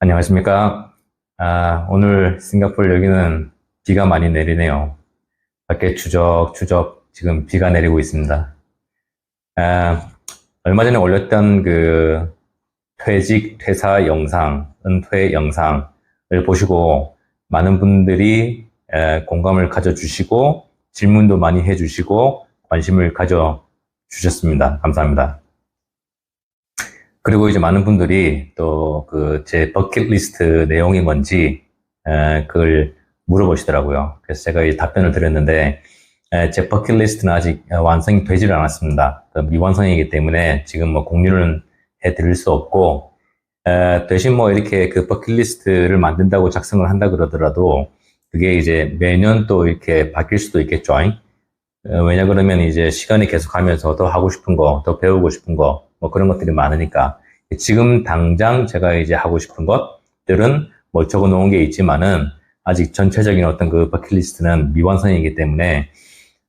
안녕하십니까. 아, 오늘 싱가포르 여기는 비가 많이 내리네요. 밖에 추적추적 지금 비가 내리고 있습니다. 아, 얼마 전에 올렸던 그 퇴직, 퇴사 영상, 은퇴 영상을 보시고 많은 분들이 에, 공감을 가져주시고 질문도 많이 해주시고 관심을 가져주셨습니다. 감사합니다. 그리고 이제 많은 분들이 또 그 제 버킷리스트 내용이 뭔지 에, 그걸 물어보시더라고요. 그래서 제가 이 답변을 드렸는데 에, 제 버킷리스트는 아직 완성이 되질 않았습니다. 그 미완성이기 때문에 지금 뭐 공유는 해드릴 수 없고 에, 대신 뭐 이렇게 그 버킷리스트를 만든다고 작성을 한다 그러더라도 그게 이제 매년 또 이렇게 바뀔 수도 있겠죠. 어, 왜냐 그러면 이제 시간이 계속 가면서 더 하고 싶은 거, 더 배우고 싶은 거, 뭐 그런 것들이 많으니까 지금 당장 제가 이제 하고 싶은 것들은 뭐 적어 놓은 게 있지만은 아직 전체적인 어떤 그 버킷리스트는 미완성이기 때문에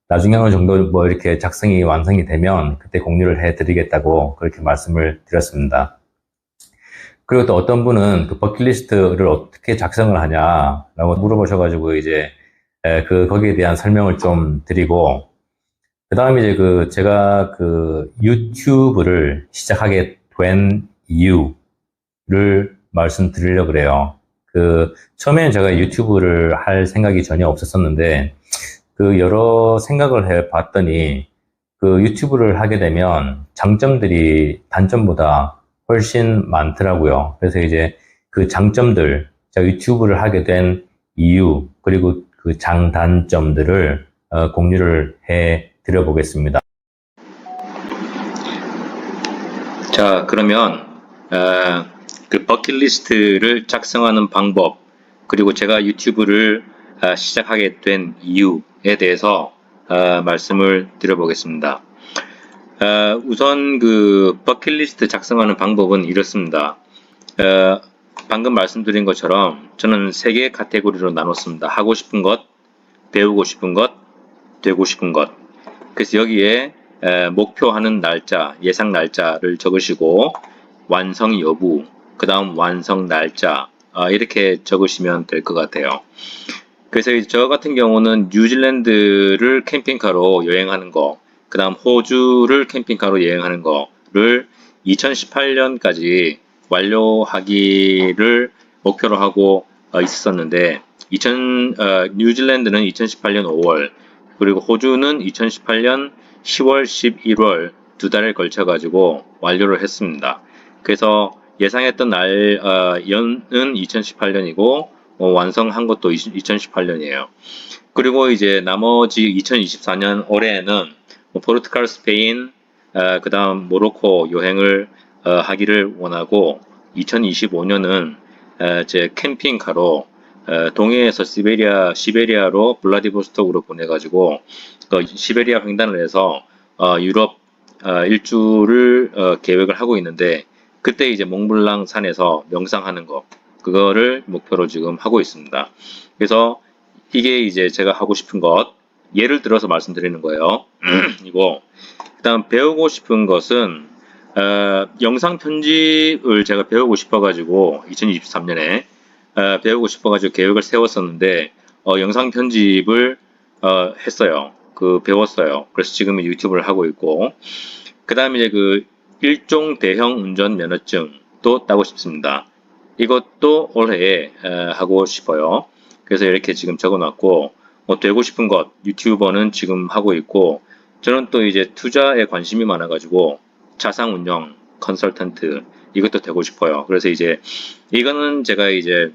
나중에 어느 정도 뭐 이렇게 작성이 완성이 되면 그때 공유를 해 드리겠다고 그렇게 말씀을 드렸습니다. 그리고 또 어떤 분은 그 버킷리스트를 어떻게 작성을 하냐라고 물어보셔가지고 이제 그 거기에 대한 설명을 좀 드리고 그 다음에 이제 그 제가 그 유튜브를 시작하게 된 이유를 말씀드리려고 그래요. 그 처음에는 제가 유튜브를 할 생각이 전혀 없었었는데 그 여러 생각을 해 봤더니 그 유튜브를 하게 되면 장점들이 단점보다 훨씬 많더라고요. 그래서 이제 그 장점들, 제가 유튜브를 하게 된 이유, 그리고 그 장단점들을 어, 공유를 해 드려보겠습니다. 자, 그러면 어, 그 버킷리스트를 작성하는 방법 그리고 제가 유튜브를 어, 시작하게 된 이유에 대해서 어, 말씀을 드려보겠습니다. 어, 우선 그 버킷리스트 작성하는 방법은 이렇습니다. 어, 방금 말씀드린 것처럼 저는 세 개의 카테고리로 나눴습니다. 하고 싶은 것, 배우고 싶은 것, 되고 싶은 것. 그래서 여기에 목표하는 날짜, 예상 날짜를 적으시고 완성 여부, 그 다음 완성 날짜 아, 이렇게 적으시면 될 것 같아요. 그래서 저 같은 경우는 뉴질랜드를 캠핑카로 여행하는 거, 그 다음 호주를 캠핑카로 여행하는 거를 2018년까지 완료하기를 목표로 하고 어, 있었는데 2000, 어, 뉴질랜드는 2018년 5월 그리고 호주는 2018년 10월, 11월 두 달에 걸쳐 가지고 완료를 했습니다. 그래서 예상했던 날 어, 연은 2018년이고 어, 완성한 것도 2018년이에요. 그리고 이제 나머지 2024년 올해에는 뭐 포르투갈, 스페인, 어, 그 다음 모로코 여행을 어, 하기를 원하고 2025년은 어, 제 캠핑카로 어, 동해에서 시베리아, 시베리아로 블라디보스톡으로 보내가지고 그 시베리아 횡단을 해서 어, 유럽 어, 일주를 어, 계획을 하고 있는데 그때 이제 몽블랑 산에서 명상하는 거 그거를 목표로 지금 하고 있습니다. 그래서 이게 이제 제가 하고 싶은 것 예를 들어서 말씀드리는 거예요. 이거 그다음 배우고 싶은 것은 어, 영상 편집을 제가 배우고 싶어가지고 2023년에 어, 배우고 싶어가지고 계획을 세웠었는데 어, 영상 편집을 어, 했어요. 그 배웠어요. 그래서 지금 유튜브를 하고 있고 그 다음에 이제 그 일종 대형 운전 면허증도 따고 싶습니다. 이것도 올해에 어, 하고 싶어요. 그래서 이렇게 지금 적어놨고 뭐 되고 싶은 것 유튜버는 지금 하고 있고 저는 또 이제 투자에 관심이 많아가지고 자산 운영 컨설턴트 이것도 되고 싶어요. 그래서 이제 이거는 제가 이제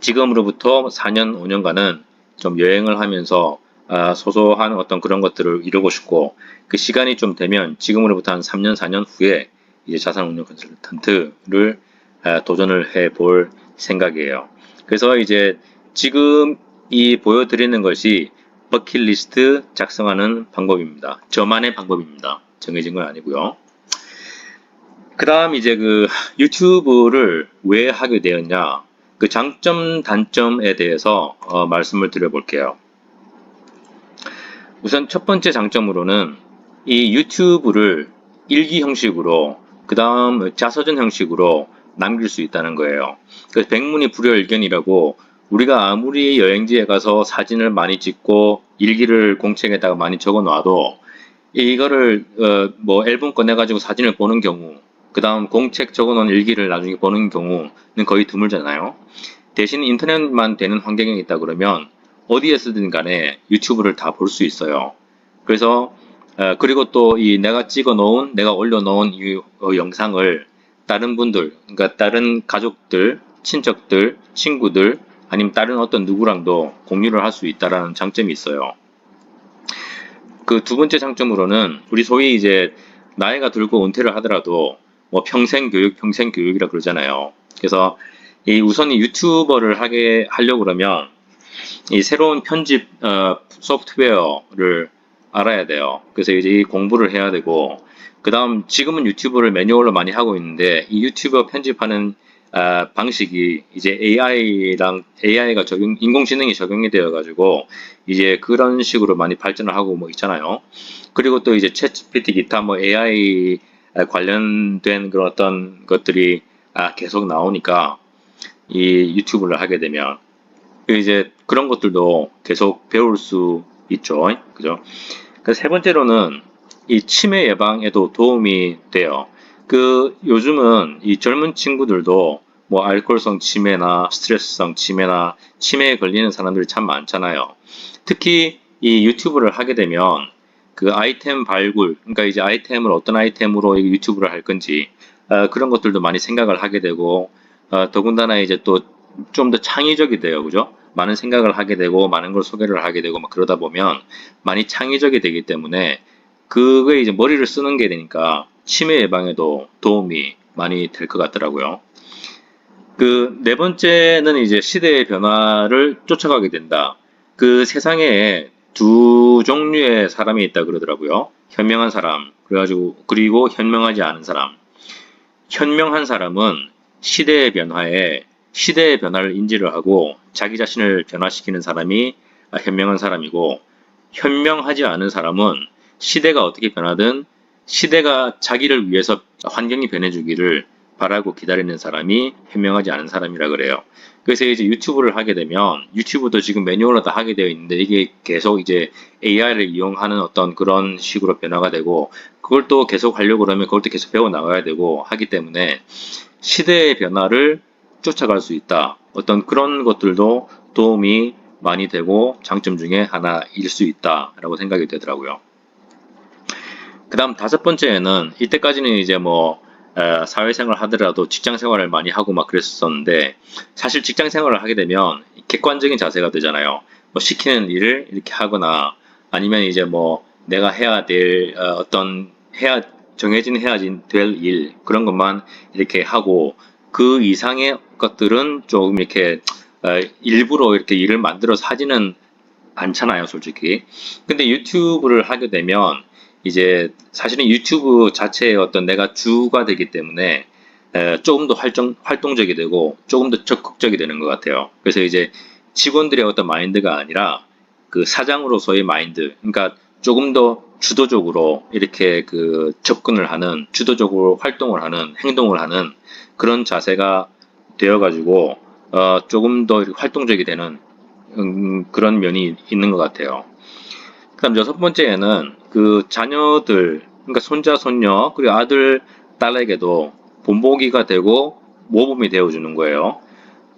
지금으로부터 4년 5년간은 좀 여행을 하면서 아, 소소한 어떤 그런 것들을 이루고 싶고 그 시간이 좀 되면 지금으로부터 한 3년 4년 후에 이제 자산 운용 컨설턴트를 아, 도전을 해 볼 생각이에요. 그래서 이제 지금 이 보여드리는 것이 버킷리스트 작성하는 방법입니다. 저만의 방법입니다. 정해진 건 아니고요. 그 다음 이제 그 유튜브를 왜 하게 되었냐 그 장점 단점에 대해서 어, 말씀을 드려볼게요. 우선 첫 번째 장점으로는 이 유튜브를 일기 형식으로 그 다음 자서전 형식으로 남길 수 있다는 거예요. 그래서 백문이 불여일견이라고 우리가 아무리 여행지에 가서 사진을 많이 찍고 일기를 공책에다가 많이 적어 놔도 이거를 어, 뭐 앨범 꺼내 가지고 사진을 보는 경우 그 다음 공책 적어 놓은 일기를 나중에 보는 경우는 거의 드물잖아요. 대신 인터넷만 되는 환경에 있다 그러면 어디에서든 간에 유튜브를 다 볼 수 있어요. 그래서 어, 그리고 또 이 내가 찍어 놓은 내가 올려 놓은 이 어, 영상을 다른 분들 그러니까 다른 가족들 친척들 친구들 아니면 다른 어떤 누구랑도 공유를 할 수 있다라는 장점이 있어요. 그 두 번째 장점으로는 우리 소위 이제 나이가 들고 은퇴를 하더라도 뭐 평생 교육, 평생 교육이라 그러잖아요. 그래서 이 우선 이 유튜버를 하게 하려고 그러면 이 새로운 편집 어, 소프트웨어를 알아야 돼요. 그래서 이제 이 공부를 해야 되고 그 다음 지금은 유튜브를 매뉴얼로 많이 하고 있는데 이 유튜버 편집하는 아, 방식이 이제 AI랑 AI가 적용 인공지능이 적용이 되어 가지고 이제 그런 식으로 많이 발전을 하고 뭐 있잖아요. 그리고 또 이제 챗GPT 기타 뭐 AI 관련된 그런 어떤 것들이 아, 계속 나오니까 이 유튜브를 하게 되면 이제 그런 것들도 계속 배울 수 있죠. 그죠? 그세 번째로는 이 치매 예방에도 도움이 돼요. 그 요즘은 이 젊은 친구들도 뭐 알코올성 치매나 스트레스성 치매나 치매에 걸리는 사람들이 참 많잖아요. 특히 이 유튜브를 하게 되면 그 아이템 발굴, 그러니까 이제 아이템을 어떤 아이템으로 이 유튜브를 할 건지 어, 그런 것들도 많이 생각을 하게 되고 어, 더군다나 이제 또 좀 더 창의적이 돼요, 그죠? 많은 생각을 하게 되고 많은 걸 소개를 하게 되고 막 그러다 보면 많이 창의적이 되기 때문에 그거에 이제 머리를 쓰는 게 되니까 치매 예방에도 도움이 많이 될 것 같더라고요. 그 네 번째는 이제 시대의 변화를 쫓아가게 된다. 그 세상에 두 종류의 사람이 있다 그러더라고요. 현명한 사람, 그래가지고 그리고 현명하지 않은 사람. 현명한 사람은 시대의 변화에 시대의 변화를 인지를 하고 자기 자신을 변화시키는 사람이 현명한 사람이고 현명하지 않은 사람은 시대가 어떻게 변하든 시대가 자기를 위해서 환경이 변해주기를 바라고 기다리는 사람이 현명하지 않은 사람이라 그래요. 그래서 이제 유튜브를 하게 되면 유튜브도 지금 매뉴얼로 다 하게 되어 있는데 이게 계속 이제 AI를 이용하는 어떤 그런 식으로 변화가 되고 그걸 또 계속 하려고 그러면 그걸 또 계속 배워 나가야 되고 하기 때문에 시대의 변화를 쫓아갈 수 있다. 어떤 그런 것들도 도움이 많이 되고 장점 중에 하나일 수 있다라고 생각이 되더라고요. 그 다음 다섯 번째에는 이때까지는 이제 뭐 에, 사회생활 하더라도 직장 생활을 많이 하고 막 그랬었는데 사실 직장 생활을 하게 되면 객관적인 자세가 되잖아요. 뭐 시키는 일을 이렇게 하거나 아니면 이제 뭐 내가 해야 될 어, 어떤 해야 정해진 해야지 될 일 그런 것만 이렇게 하고 그 이상의 것들은 조금 이렇게 어, 일부러 이렇게 일을 만들어서 하지는 않잖아요, 솔직히. 근데 유튜브를 하게 되면 이제 사실은 유튜브 자체의 어떤 내가 주가 되기 때문에 에, 조금 더 활동, 활동적이 되고 조금 더 적극적이 되는 것 같아요. 그래서 이제 직원들의 어떤 마인드가 아니라 그 사장으로서의 마인드, 그러니까 조금 더 주도적으로 이렇게 그 접근을 하는, 주도적으로 활동을 하는, 행동을 하는 그런 자세가 되어가지고 어, 조금 더 활동적이 되는 음, 그런 면이 있는 것 같아요. 그다음 여섯 번째에는 그 자녀들, 그러니까 손자, 손녀, 그리고 아들, 딸에게도 본보기가 되고 모범이 되어주는 거예요.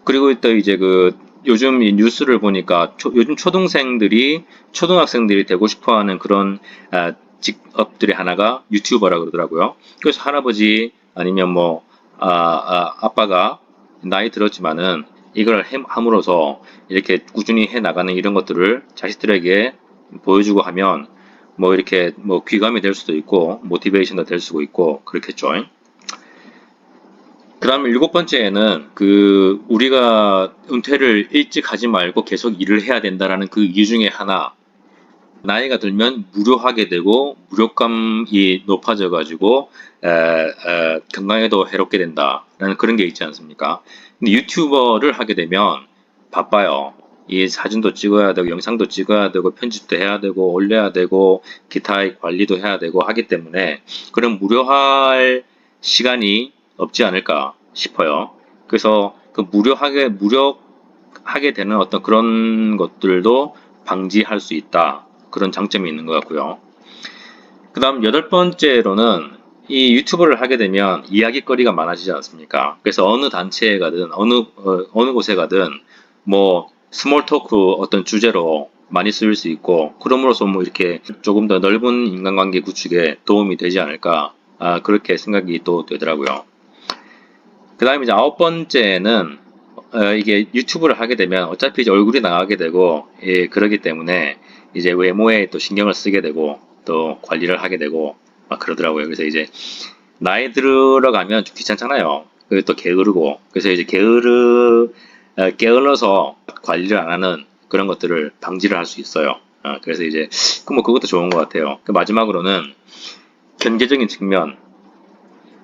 그리고 또 이제 그 요즘 이 뉴스를 보니까 초, 요즘 초등생들이 초등학생들이 되고 싶어하는 그런 아, 직업들의 하나가 유튜버라 그러더라고요. 그래서 할아버지 아니면 뭐 아, 아, 아빠가 나이 들었지만은 이걸 함으로써 이렇게 꾸준히 해 나가는 이런 것들을 자식들에게 보여주고 하면 뭐 이렇게 뭐 귀감이 될 수도 있고 모티베이션도 될 수도 있고 그렇겠죠. 그 다음에 일곱 번째에는 그 우리가 은퇴를 일찍 하지 말고 계속 일을 해야 된다라는 그 이유 중에 하나 나이가 들면 무료하게 되고 무력감이 높아져 가지고 건강에도 해롭게 된다라는 그런 게 있지 않습니까? 근데 유튜버를 하게 되면 바빠요. 이 사진도 찍어야 되고 영상도 찍어야 되고 편집도 해야 되고 올려야 되고 기타의 관리도 해야 되고 하기 때문에 그런 무료할 시간이 없지 않을까 싶어요. 그래서 그 무료하게 무료하게 되는 어떤 그런 것들도 방지할 수 있다. 그런 장점이 있는 것 같고요. 그 다음 여덟 번째로는 이 유튜브를 하게 되면 이야기거리가 많아지지 않습니까? 그래서 어느 단체에 가든 어느 어, 어느 곳에 가든 뭐 스몰 토크 어떤 주제로 많이 쓰일 수 있고 그럼으로써 뭐 이렇게 조금 더 넓은 인간관계 구축에 도움이 되지 않을까 아, 그렇게 생각이 또 되더라고요. 그 다음에 이제 아홉 번째는 어, 이게 유튜브를 하게 되면 어차피 이제 얼굴이 나가게 되고 예, 그러기 때문에 이제 외모에 또 신경을 쓰게 되고 또 관리를 하게 되고 막 그러더라고요. 그래서 이제 나이 들어가면 좀 귀찮잖아요. 그리고 또 게으르고 그래서 이제 게으르 어, 게을러서 관리를 안 하는 그런 것들을 방지를 할 수 있어요. 어, 그래서 이제 그뭐 그것도 좋은 것 같아요. 그 마지막으로는 경제적인 측면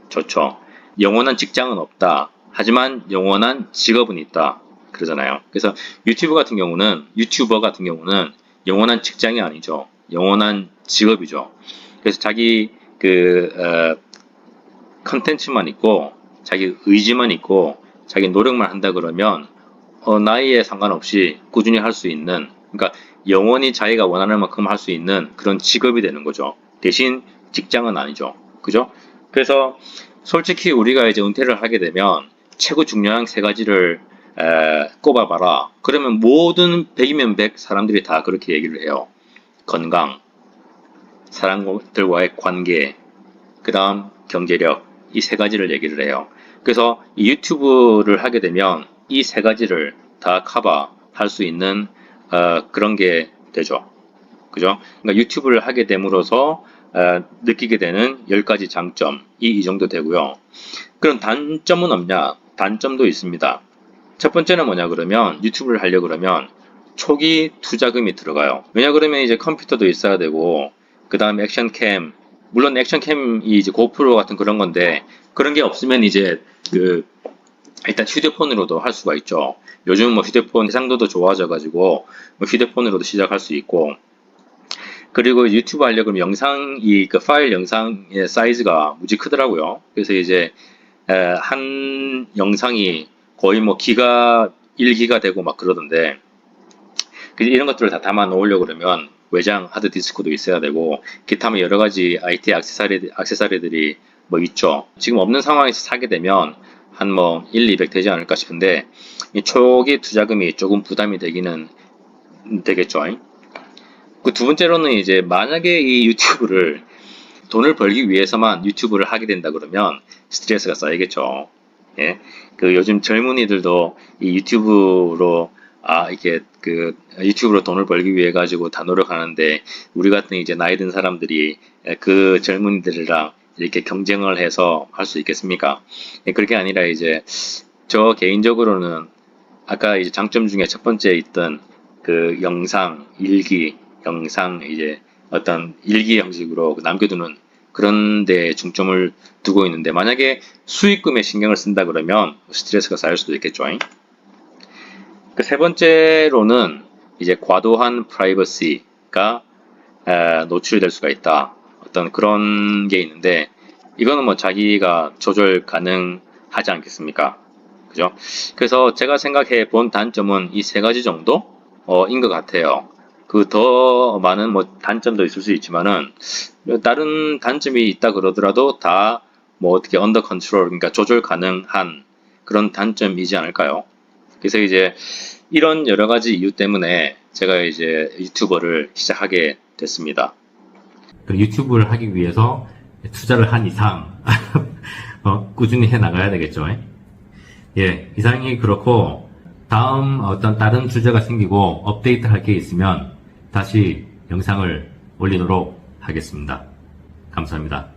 좋죠. 영원한 직장은 없다. 하지만 영원한 직업은 있다. 그러잖아요. 그래서 유튜브 같은 경우는 유튜버 같은 경우는 영원한 직장이 아니죠. 영원한 직업이죠. 그래서 자기 그 어, 컨텐츠만 있고 자기 의지만 있고 자기 노력만 한다 그러면 어, 나이에 상관없이 꾸준히 할 수 있는 그러니까 영원히 자기가 원하는 만큼 할 수 있는 그런 직업이 되는 거죠. 대신 직장은 아니죠. 그죠? 그래서 솔직히 우리가 이제 은퇴를 하게 되면 최고 중요한 세 가지를 에, 꼽아봐라. 그러면 모든 100이면 100 사람들이 다 그렇게 얘기를 해요. 건강, 사람들과의 관계, 그 다음 경제력, 이 세 가지를 얘기를 해요. 그래서 이 유튜브를 하게 되면 이 세 가지를 다 커버할 수 있는 어, 그런 게 되죠. 그죠? 그러니까 유튜브를 하게 됨으로써 어, 느끼게 되는 10가지 장점이 이 정도 되고요. 그럼 단점은 없냐? 단점도 있습니다. 첫 번째는 뭐냐 그러면 유튜브를 하려고 그러면 초기 투자금이 들어가요. 왜냐 그러면 이제 컴퓨터도 있어야 되고 그 다음에 액션캠 물론 액션캠이 이제 고프로 같은 그런 건데 그런 게 없으면 이제 그 일단 휴대폰으로도 할 수가 있죠. 요즘 뭐 휴대폰 해상도도 좋아져 가지고 뭐 휴대폰으로도 시작할 수 있고 그리고 유튜브 하려고 하면 영상이 그 파일 영상의 사이즈가 무지 크더라고요. 그래서 이제 에, 한 영상이 거의 뭐 기가 1기가 되고 막 그러던데 그 이런 것들을 다 담아 놓으려고 그러면 외장 하드 디스크도 있어야 되고 기타 뭐 여러 가지 IT 액세서리 액세서리들이 뭐 있죠. 지금 없는 상황에서 사게 되면 한 뭐 1, 200 되지 않을까 싶은데 이 초기 투자금이 조금 부담이 되기는 되겠죠. 그 두 번째로는 이제 만약에 이 유튜브를 돈을 벌기 위해서만 유튜브를 하게 된다 그러면 스트레스가 쌓이겠죠. 예. 그 요즘 젊은이들도 이 유튜브로 아 이게 그 유튜브로 돈을 벌기 위해 가지고 다 노력하는데 우리 같은 이제 나이 든 사람들이 그 젊은이들이랑 이렇게 경쟁을 해서 할 수 있겠습니까? 예, 그렇게 아니라 이제 저 개인적으로는 아까 이제 장점 중에 첫 번째 있던 그 영상 일기 영상 이제 어떤 일기 형식으로 남겨두는 그런 데 중점을 두고 있는데 만약에 수익금에 신경을 쓴다 그러면 스트레스가 쌓일 수도 있겠죠. 그 세 번째로는 이제 과도한 프라이버시가 에, 노출될 수가 있다. 어떤 그런 게 있는데 이거는 뭐 자기가 조절 가능하지 않겠습니까? 그죠? 그래서 제가 생각해 본 단점은 이 세 가지 정도 어, 인것 같아요. 그 더 많은 뭐 단점도 있을 수 있지만은 다른 단점이 있다 그러더라도 다 뭐 어떻게 언더 컨트롤 그러니까 조절 가능한 그런 단점이지 않을까요? 그래서 이제 이런 여러 가지 이유 때문에 제가 이제 유튜버를 시작하게 됐습니다. 그 유튜브를 하기 위해서 투자를 한 이상 어, 꾸준히 해 나가야 되겠죠. 예, 이상이 그렇고 다음 어떤 다른 주제가 생기고 업데이트 할 게 있으면 다시 영상을 올리도록 하겠습니다. 감사합니다.